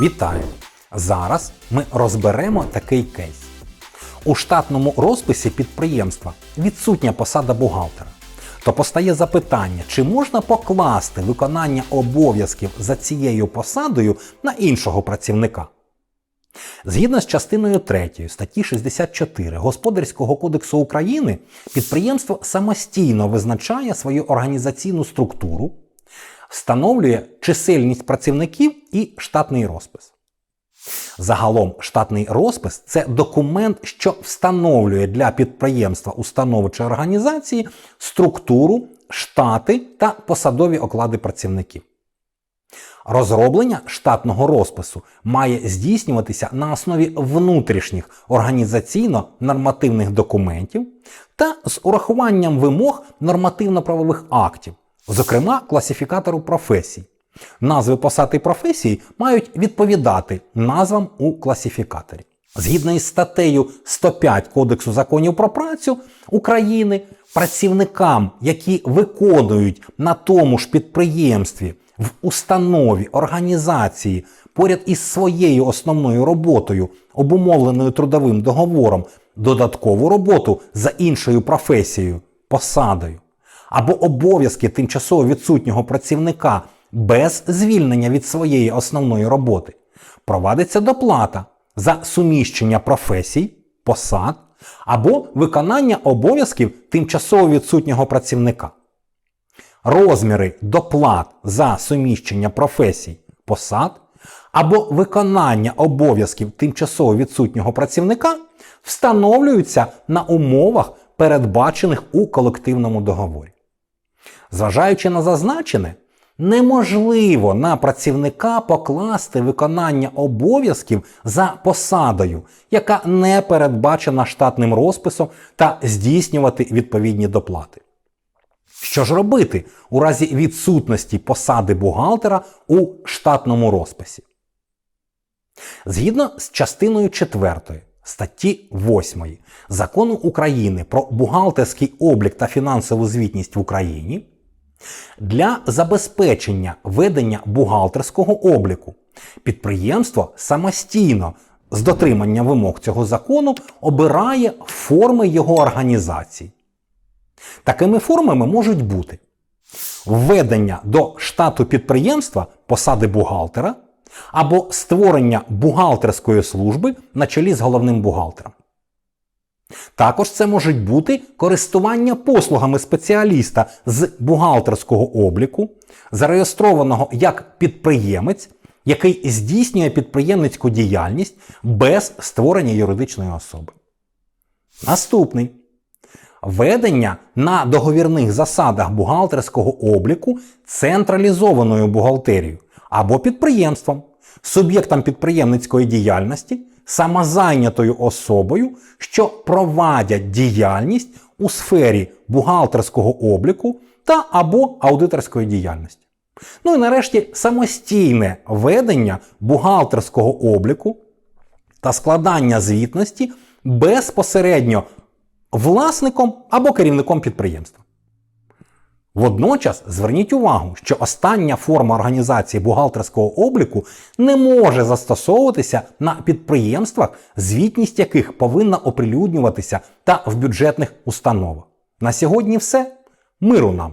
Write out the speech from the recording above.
Вітаю! Зараз ми розберемо такий кейс. У штатному розписі підприємства відсутня посада бухгалтера. То постає запитання, чи можна покласти виконання обов'язків за цією посадою на іншого працівника. Згідно з частиною 3 статті 64 Господарського кодексу України, підприємство самостійно визначає свою організаційну структуру, встановлює чисельність працівників і штатний розпис. Загалом штатний розпис це документ, що встановлює для підприємства, установи чи організації структуру, штати та посадові оклади працівників. Розроблення штатного розпису має здійснюватися на основі внутрішніх організаційно-нормативних документів та з урахуванням вимог нормативно-правових актів, зокрема класифікатору професій. Назви посад і професій мають відповідати назвам у класифікаторі. Згідно із статтею 105 Кодексу законів про працю України, працівникам, які виконують на тому ж підприємстві, в установі, організації поряд із своєю основною роботою, обумовленою трудовим договором, додаткову роботу за іншою професією, посадою, або обов'язки тимчасово відсутнього працівника без звільнення від своєї основної роботи, провадиться доплата за суміщення професій, посад або виконання обов'язків тимчасово відсутнього працівника. Розміри доплат за суміщення професій, посад або виконання обов'язків тимчасово відсутнього працівника встановлюються на умовах, передбачених у колективному договорі. Зважаючи на зазначене, неможливо на працівника покласти виконання обов'язків за посадою, яка не передбачена штатним розписом, та здійснювати відповідні доплати. Що ж робити у разі відсутності посади бухгалтера у штатному розписі? Згідно з частиною 4 статті 8 Закону України про бухгалтерський облік та фінансову звітність в Україні, для забезпечення ведення бухгалтерського обліку підприємство самостійно з дотриманням вимог цього закону обирає форми його організації. Такими формами можуть бути введення до штату підприємства посади бухгалтера або створення бухгалтерської служби на чолі з головним бухгалтером. Також це можуть бути користування послугами спеціаліста з бухгалтерського обліку, зареєстрованого як підприємець, який здійснює підприємницьку діяльність без створення юридичної особи. Наступний Ведення на договірних засадах бухгалтерського обліку централізованою бухгалтерією або підприємством, суб'єктом підприємницької діяльності, самозайнятою особою, що провадять діяльність у сфері бухгалтерського обліку та або аудиторської діяльності. Ну і нарешті самостійне ведення бухгалтерського обліку та складання звітності безпосередньо власником або керівником підприємства. Водночас зверніть увагу, що остання форма організації бухгалтерського обліку не може застосовуватися на підприємствах, звітність яких повинна оприлюднюватися та в бюджетних установах. На сьогодні все. Миру нам!